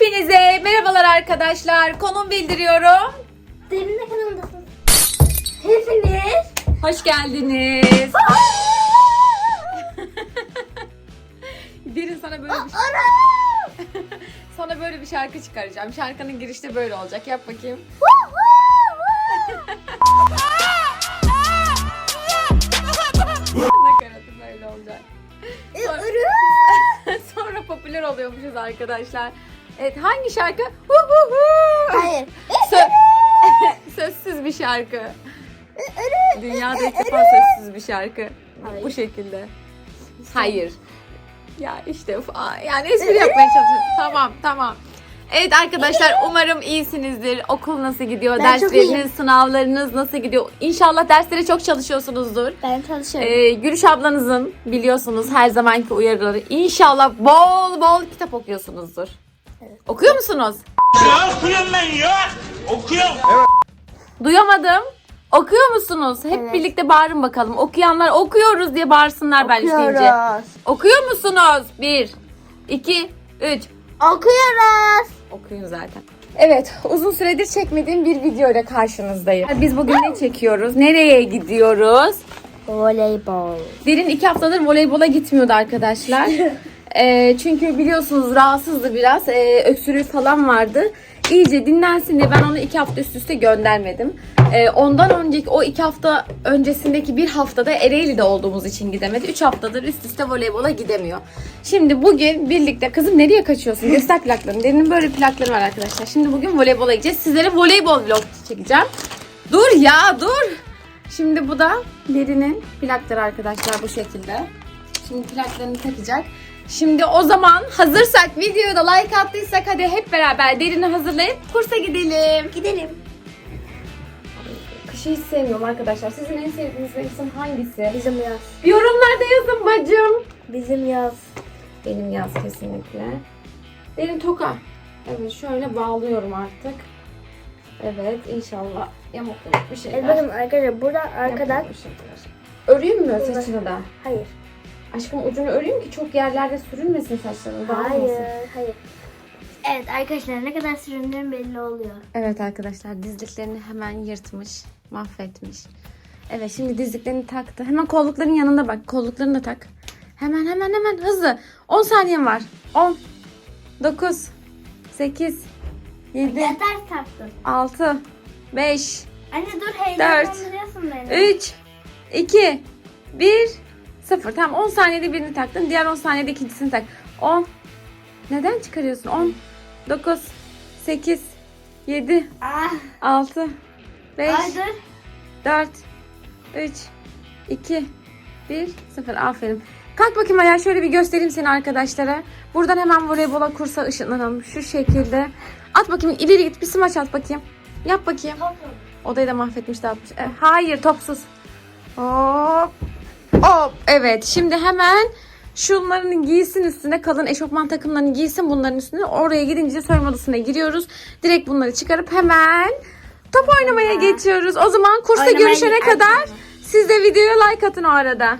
Hepinize merhabalar arkadaşlar. Konum bildiriyorum. Derinle kanalındasınız. Hepiniz. Hoş geldiniz. Derin sana böyle bir sana böyle bir şarkı çıkaracağım. Şarkının girişte böyle olacak. Yap bakayım. Nakaratı böyle olacak. Sonra, sonra popüler oluyormuşuz arkadaşlar. Evet hangi şarkı? Hu hu hu. Hayır. Sö- sözsüz bir şarkı. Dünyada ilk defa sözsüz bir şarkı. Hayır. Bu şekilde. Hayır. Ya işte yani espri yapmaya çalışıyorum. Tamam tamam. Evet arkadaşlar umarım iyisinizdir. Okul nasıl gidiyor? Ben. Dersleriniz, sınavlarınız nasıl gidiyor? İnşallah derslere çok çalışıyorsunuzdur. Ben çalışıyorum. Ee, Gülüş ablanızın biliyorsunuz her zamanki uyarıları. İnşallah bol bol kitap okuyorsunuzdur. Okuyor musunuz? Ya okuyorum ben ya. Okuyorum. Duyamadım. Okuyor musunuz? Hep Evet. birlikte bağırın bakalım. Okuyanlar okuyoruz diye bağırsınlar ben isteyince. Okuyoruz. Okuyor musunuz? Bir, iki, üç. Okuyoruz. Okuyun zaten. Evet, uzun süredir çekmediğim bir video ile karşınızdayım. Biz bugün ne çekiyoruz? Nereye gidiyoruz? Voleybol. Derin iki haftadır voleybola gitmiyordu arkadaşlar. Ee, çünkü biliyorsunuz rahatsızdı biraz. Ee, öksürüğü falan vardı. İyice dinlensin diye ben onu iki hafta üst üste göndermedim. Ee, ondan önceki o iki hafta öncesindeki bir haftada Ereğli'de olduğumuz için gidemedi. Üç haftadır üst üste voleybola gidemiyor. Şimdi bugün birlikte kızım nereye kaçıyorsun? Göster plaklarını. Derinin böyle plakları var arkadaşlar. Şimdi bugün voleybola gideceğiz. Sizlere voleybol vlog çekeceğim. Dur ya dur. Şimdi bu da derinin plakları arkadaşlar bu şekilde. Şimdi plaklarını takacak. Şimdi o zaman hazırsak videoya da like attıysak hadi hep beraber derini hazırlayıp kursa gidelim. Gidelim. Kışı hiç sevmiyorum arkadaşlar. Sizin en sevdiğiniz mevsim hangisi? Bizim yaz. Yorumlarda yazın bacım. Bizim yaz. Benim yaz kesinlikle. Derin toka. Evet şöyle bağlıyorum artık. Evet inşallah yamuk yamuk bir şeyler. Bakın arkadaşlar burada arkadan. Yamuk bir şeyler. Öreyim mi saçını da? Hayır. Aşkım ucunu öreyim ki çok yerlerde sürünmesin saçların. dağılmasın. Hayır. Hayır. Evet arkadaşlar ne kadar süründüğüm belli oluyor. Evet arkadaşlar dizliklerini hemen yırtmış, mahvetmiş. Evet şimdi dizliklerini taktı. Hemen kollukların yanında bak. Kolluklarını da tak. Hemen hemen hemen hızlı. 10 saniyen var. 10 9 8 7 Yeter taktın. 6 5 Anne dur heyecanlandırıyorsun beni. 3 2 1 0 Tamam 10 saniyede birini taktın. Diğer 10 saniyede ikincisini tak. 10 Neden çıkarıyorsun? 10 9 8 7 Ah. 6 5 Ay dur. 4 3 2 1 0 Aferin. Kalk bakayım ayağa şöyle bir göstereyim seni arkadaşlara. Buradan hemen voleybola kursa ışınlanalım. Şu şekilde. At bakayım ileri git bir smaç at bakayım. Yap bakayım. Odayı da mahvetmiş dağıtmış. E, hayır topsuz. Hop. Hop. Evet şimdi hemen şunların giysin üstüne kalın eşofman takımlarını giysin bunların üstüne. Oraya gidince soyunma odasına giriyoruz. Direkt bunları çıkarıp hemen top oynamaya geçiyoruz. O zaman kursta Oynamaya görüşene git- kadar siz de videoya like atın o arada.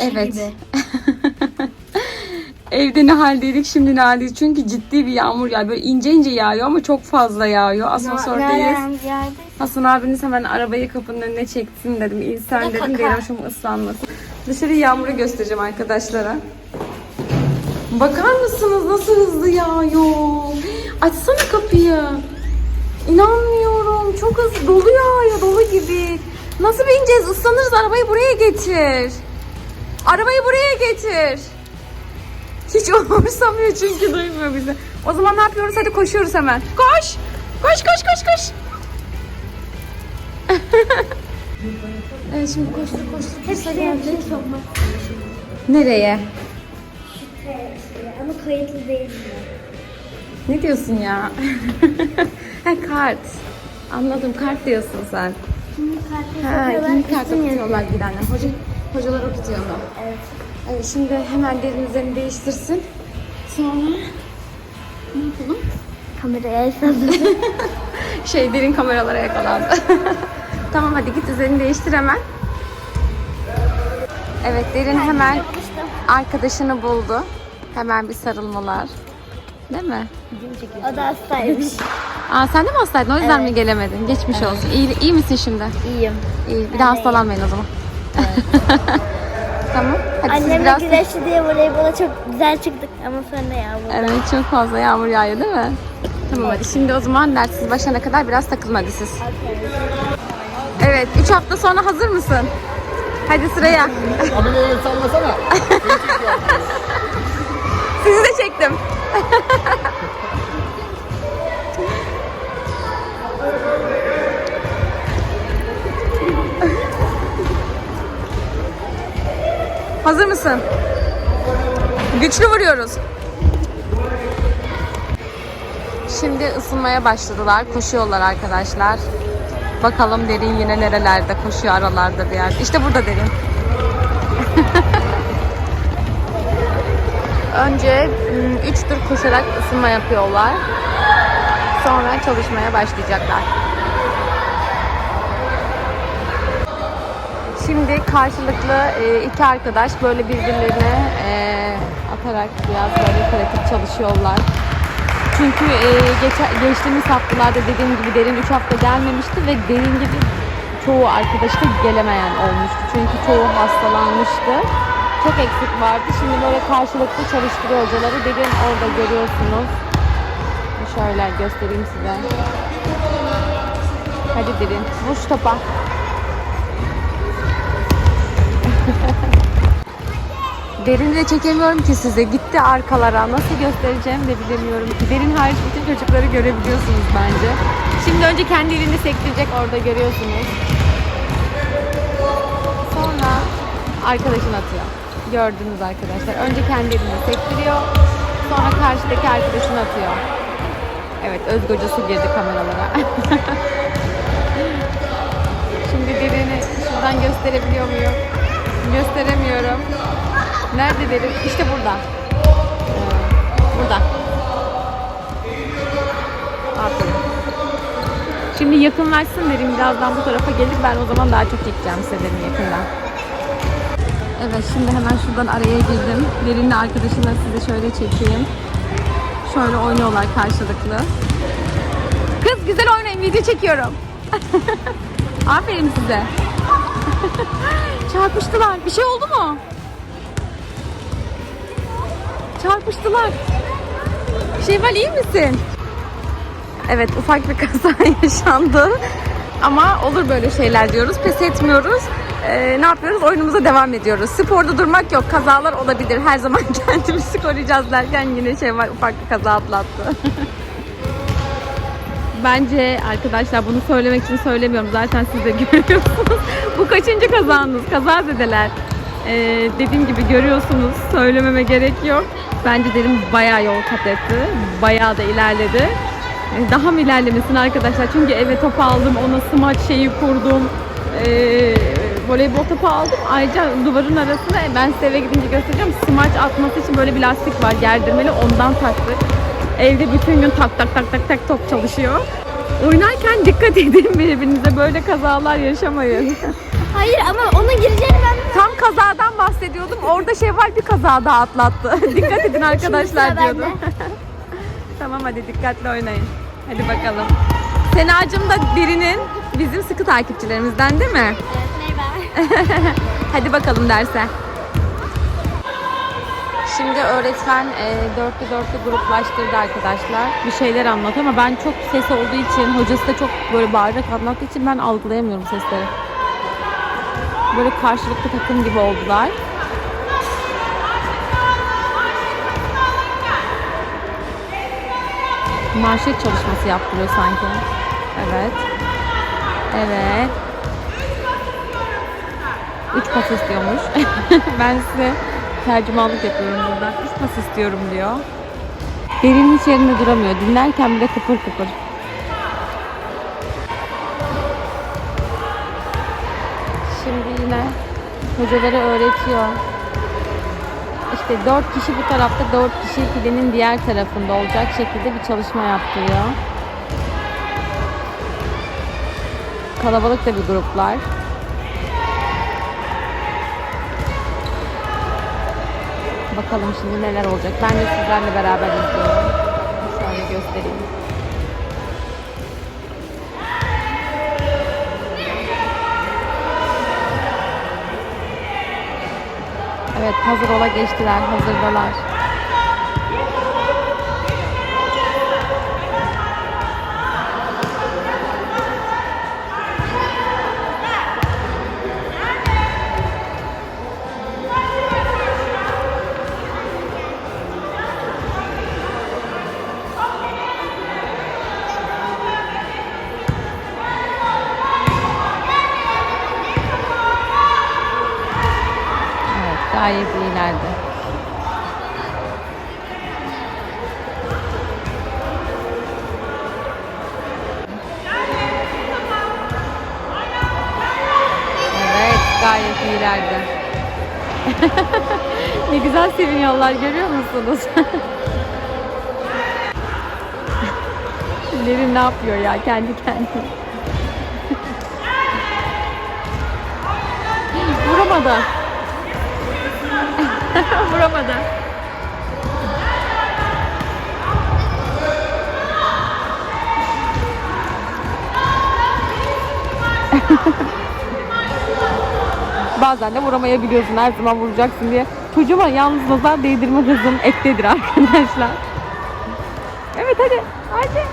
Evet. Gibi. Evde ne haldeydik şimdi ne haldeyiz. Çünkü ciddi bir yağmur yağıyor. Böyle ince ince yağıyor ama çok fazla yağıyor. Geldi? Hasan abiniz hemen arabayı kapının önüne çeksin dedim. İnsan da dedim. Deroş'um ıslanmasın. Dışarı yağmuru göstereceğim arkadaşlara. Bakar mısınız nasıl hızlı yağıyor? Açsana kapıyı. İnanmıyorum. Çok hızlı dolu yağıyor dolu gibi. Nasıl bineceğiz? Islanırız arabayı buraya getir. Arabayı buraya getir. Hiç umursamıyor çünkü duymuyor bizi. O zaman ne yapıyoruz? Hadi koşuyoruz hemen. Koş. Koş koş koş koş. Evet şimdi koştur koştur. Hepsi geldi. Sokmak. Nereye? Ama kayıtlı değil. Ne diyorsun ya? ha kart. Anladım kart diyorsun sen. Şimdi kartı Ha, sokuyorlar. ikinci kart isim yazıyor. okutuyorlar gidenler. Hoca, hocalar okutuyor mu? Evet. Evet şimdi hemen derin üzerini değiştirsin. Sonra ne yapalım? Kameraya el salladım. Şey derin kameralara yakalandı. tamam hadi git üzerini değiştir hemen. Evet derin hemen arkadaşını buldu. Hemen bir sarılmalar. Değil mi? O da hastaymış. Aa sen de mi hastaydın? O yüzden Evet. mi gelemedin? Geçmiş olsun. İyi, iyi misin şimdi? İyiyim. İyi. Bir daha hastalanmayın o zaman. Tamam. Hadi siz Annemle biraz... güreşti diye voleybola çok güzel çıktık ama sonra yağmur. Evet çok fazla yağmur yağıyor değil mi? Tamam hadi şimdi o zaman dersiz başlayana kadar biraz takılın hadi siz. Evet 3 hafta sonra hazır mısın? Hadi sıraya. Abi beni sallasana. Sizi de çektim. Hazır mısın? Güçlü vuruyoruz. Şimdi ısınmaya başladılar. Koşuyorlar arkadaşlar. Bakalım derin yine nerelerde koşuyor aralarda bir yerde. İşte burada derin. Önce 3 tur koşarak ısınma yapıyorlar. Sonra çalışmaya başlayacaklar. Şimdi karşılıklı e, iki arkadaş böyle birbirlerine e, atarak biraz böyle pratik çalışıyorlar. Çünkü e, geçtiğimiz haftalarda dediğim gibi derin 3 hafta gelmemişti ve derin gibi çoğu arkadaşı da gelemeyen olmuştu. Çünkü çoğu hastalanmıştı. Çok eksik vardı. Şimdi böyle karşılıklı çalıştırıyor hocaları. Derin orada görüyorsunuz. Şöyle göstereyim size. Hadi derin. Vur şu topa. Derini de çekemiyorum ki size. Gitti arkalara. Nasıl göstereceğim de bilemiyorum. Derin hariç bütün çocukları görebiliyorsunuz bence. Şimdi önce kendi elini sektirecek orada görüyorsunuz. Sonra arkadaşını atıyor. Gördünüz arkadaşlar. Önce kendi elini sektiriyor. Sonra karşıdaki arkadaşını atıyor. Evet öz kocası girdi kameralara. Şimdi derini şuradan gösterebiliyor muyum? Gösteremiyorum. Nerede derin? İşte burada. Ee, Burada. Aferin. Şimdi yakınlaşsın derin. Birazdan bu tarafa gelir. Ben o zaman daha çok çekeceğim size yakından. Evet şimdi hemen şuradan araya girdim. Derin'le arkadaşımla size şöyle çekeyim. Şöyle oynuyorlar karşılıklı. Kız güzel oynayın video çekiyorum. Aferin size. Çarpıştılar. Bir şey oldu mu? Çarpıştılar. Şevval iyi misin? Evet ufak bir kaza yaşandı. Ama olur böyle şeyler diyoruz. Pes etmiyoruz. Ee, ne yapıyoruz? Oyunumuza devam ediyoruz. Sporda durmak yok. Kazalar olabilir. Her zaman kendimizi koruyacağız derken yine Şevval ufak bir kaza atlattı. Bence arkadaşlar bunu söylemek için söylemiyorum. Zaten siz de görüyorsunuz. Bu kaçıncı kazanız? Kazazedeler. Ee, dediğim gibi görüyorsunuz. Söylememe gerek yok. Bence dedim bayağı yol kat etti. Bayağı da ilerledi. Ee, Daha mı ilerlemesin arkadaşlar? Çünkü eve top aldım. Ona smaç şeyi kurdum. Ee, voleybol topu aldım. Ayrıca duvarın arasına ben size eve gidince göstereceğim. Smaç atması için böyle bir lastik var gerdirmeli. Ondan taktık. Evde bütün gün tak tak tak tak tak top çalışıyor. Oynarken dikkat edin birbirinize böyle kazalar yaşamayın. Hayır ama onun gireceğini ben Tam kazadan bahsediyordum. Orada Şevval bir kaza daha atlattı. dikkat edin arkadaşlar bende. tamam hadi dikkatli oynayın. Hadi bakalım. Senacığım da birinin bizim sıkı takipçilerimizden değil mi? merhaba. Hadi bakalım derse. Şimdi öğretmen e, dörtlü dörtlü gruplaştırdı arkadaşlar. Bir şeyler anlatıyor ama ben çok ses olduğu için, hocası da çok böyle bağırarak anlattığı için ben algılayamıyorum sesleri. Böyle karşılıklı takım gibi oldular. Manşet çalışması yaptırıyor sanki. Evet. Evet. 3 pas istiyormuş. ben size tercümanlık yapıyorum buradan. 3 pas istiyorum diyor. Derin hiç yerinde duramıyor. Dinlerken bile kıpır kıpır. Şimdi yine hocaları öğretiyor. İşte 4 kişi bu tarafta, 4 kişi filenin diğer tarafında olacak şekilde bir çalışma yaptırıyor. Kalabalık da bir gruplar. Bakalım şimdi neler olacak. Ben de sizlerle beraber izliyorum. Evet hazır ola geçtiler, hazırdalar. Gayet iyilerdi. Evet, gayet iyilerdi. ne güzel seviniyorlar görüyor musunuz? Derin ne yapıyor ya kendi kendine? Vuramadı. Vuramadı. Bazen de vuramayabiliyorsun. Her zaman vuracaksın diye. Çocuğuma yalnız nazar değdirme hızım ektedir arkadaşlar. Evet hadi. Hadi.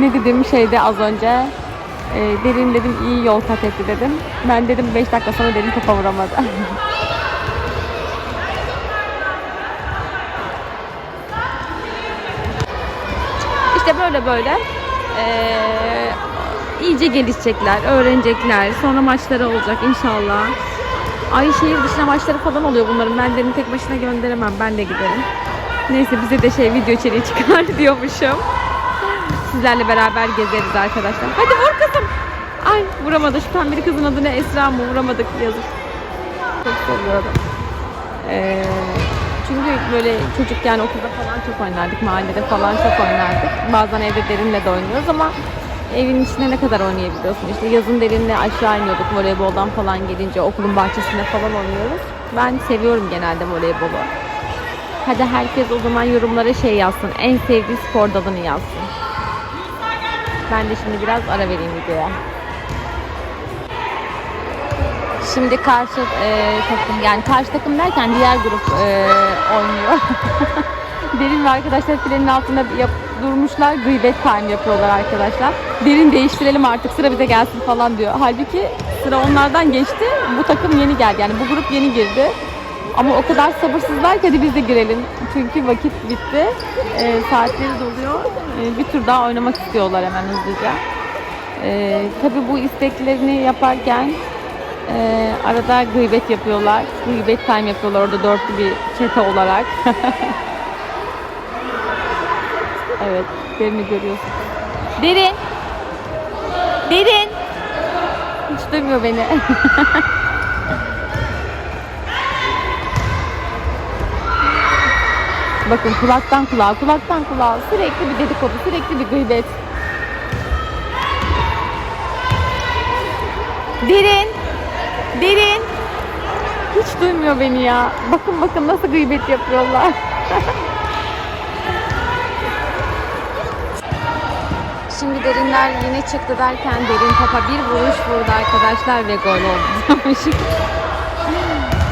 Ne dedim şeyde az önce? E, derin dedim iyi yol kat etti dedim. Ben dedim 5 dakika sonra derin topa vuramadı. işte böyle böyle eee, iyice gelişecekler, öğrenecekler. Sonra maçları olacak inşallah. Ay şehir dışına maçları falan oluyor bunların. Ben derin tek başına gönderemem. Ben de giderim. Neyse bize de şey video içeriği çıkar diyormuşum. Sizlerle beraber gezeriz arkadaşlar. Hadi vur kızım. Ay vuramadı. Şu pembeli kızın adı ne? Esra mı? Vuramadık yazık. Çok seviyorum. Ee, çünkü böyle çocukken okulda falan çok oynardık. Mahallede falan çok oynardık. Bazen evde derinle de oynuyoruz ama evin içinde ne kadar oynayabiliyorsun? İşte yazın derinle aşağı iniyorduk voleyboldan falan gelince okulun bahçesinde falan oynuyoruz. Ben seviyorum genelde voleybolu. Hadi herkes o zaman yorumlara şey yazsın. En sevdiği spor dalını yazsın. Ben de şimdi biraz ara vereyim videoya. Şimdi karşı e, takım yani karşı takım derken diğer grup e, oynuyor. Derin ve arkadaşlar filenin altında yap, durmuşlar. Gıybet time yapıyorlar arkadaşlar. Derin değiştirelim artık sıra bize gelsin falan diyor. Halbuki sıra onlardan geçti. Bu takım yeni geldi. Yani bu grup yeni girdi. Ama o kadar sabırsızlar ki hadi biz de girelim. Çünkü vakit bitti. E, saatleri doluyor. E, bir tur daha oynamak istiyorlar hemen hızlıca. E, tabii bu isteklerini yaparken e, arada gıybet yapıyorlar. Gıybet time yapıyorlar orada dörtlü bir çete olarak. evet, derini görüyorsun. Derin! Derin! Hiç duymuyor beni. Bakın kulaktan kulağa, kulaktan kulağa sürekli bir dedikodu, sürekli bir gıybet. Derin, derin. Hiç duymuyor beni ya. Bakın bakın nasıl gıybet yapıyorlar. Şimdi derinler yine çıktı derken derin topa bir vuruş vurdu arkadaşlar ve gol oldu.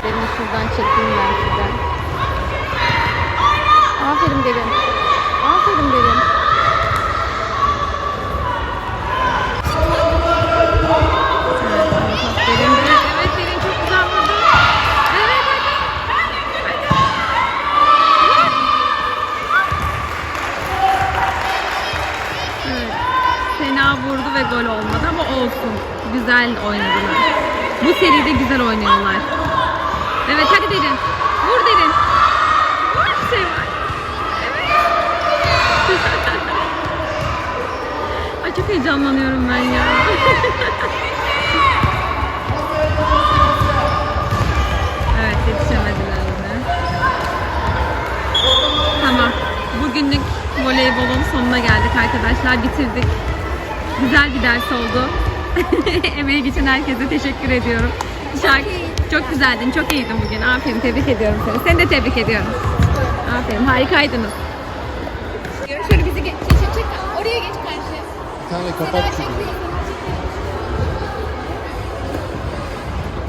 derin şuradan çekeyim ben. Aferin derin. Aferin derin. Vurdu. Ve gol olmadı ama olsun. Güzel oynadılar. Bu seride güzel oynuyorlar. Evet hadi derin. Vur şey var. Ay çok heyecanlanıyorum ben ya. evet yetişemediler yine. Tamam. Bugünlük voleybolun sonuna geldik arkadaşlar. Bitirdik. Güzel bir ders oldu. Emeği geçen herkese teşekkür ediyorum. Şarkı çok güzeldin, çok iyiydin bugün. Aferin, tebrik ediyorum seni. Seni de tebrik ediyorum. Aferin, harikaydınız. Şöyle bizi geç, çek. Oraya geç karşı tane kapak çiziyor.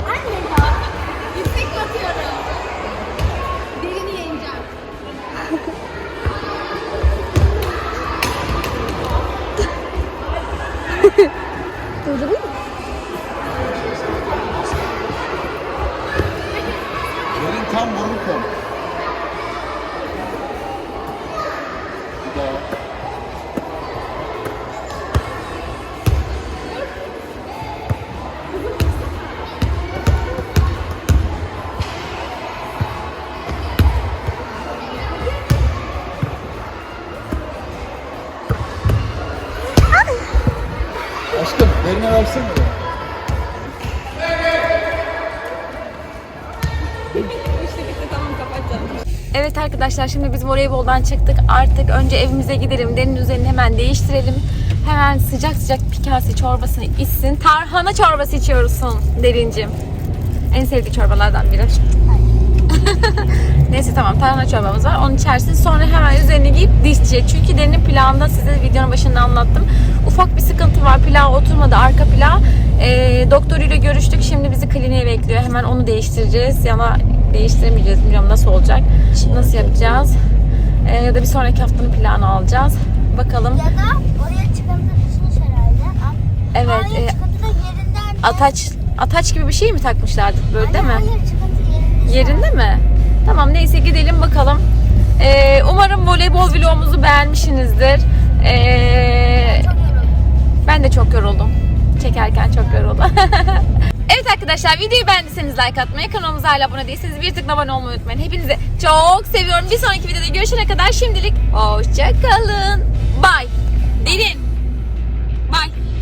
Anne bak. Yüksek atıyorum. Birini yeneceğim. Durdurayım mı? Yerin tam burnu kol. Bir daha. Arkadaşlar şimdi biz voleyboldan çıktık. Artık önce evimize gidelim. Derin üzerini hemen değiştirelim. Hemen sıcak sıcak bir kase çorbasını içsin. Tarhana çorbası içiyorsun Derincim. En sevdiği çorbalardan biri. Neyse tamam tarhana çorbamız var. Onu içersin. Sonra hemen üzerine giyip dişecek. Çünkü Derin'in plağında size videonun başında anlattım. Ufak bir sıkıntı var. Plağı oturmadı. Arka plağı. Ee, doktoruyla görüştük. Şimdi bizi kliniğe bekliyor. Hemen onu değiştireceğiz. Ya da değiştiremeyeceğiz. Bilmiyorum nasıl olacak. Nasıl yapacağız. Ee, ya da bir sonraki haftanın planı alacağız. Bakalım. Ya da oraya düşmüş herhalde. Evet. Hayır e, yerinden. ataç ataç gibi bir şey mi takmışlardı böyle değil mi? Hayır yerinde. Yerinde mi? Tamam neyse gidelim bakalım. Ee, umarım voleybol vlogumuzu beğenmişsinizdir. Ee, ben de çok yoruldum. Çekerken çok yoruldum. Evet arkadaşlar videoyu beğendiyseniz like atmayı, kanalımıza hala abone değilseniz bir tıkla abone olmayı unutmayın. Hepinizi çok seviyorum. Bir sonraki videoda görüşene kadar şimdilik hoşçakalın. Bye. Derin. Bye.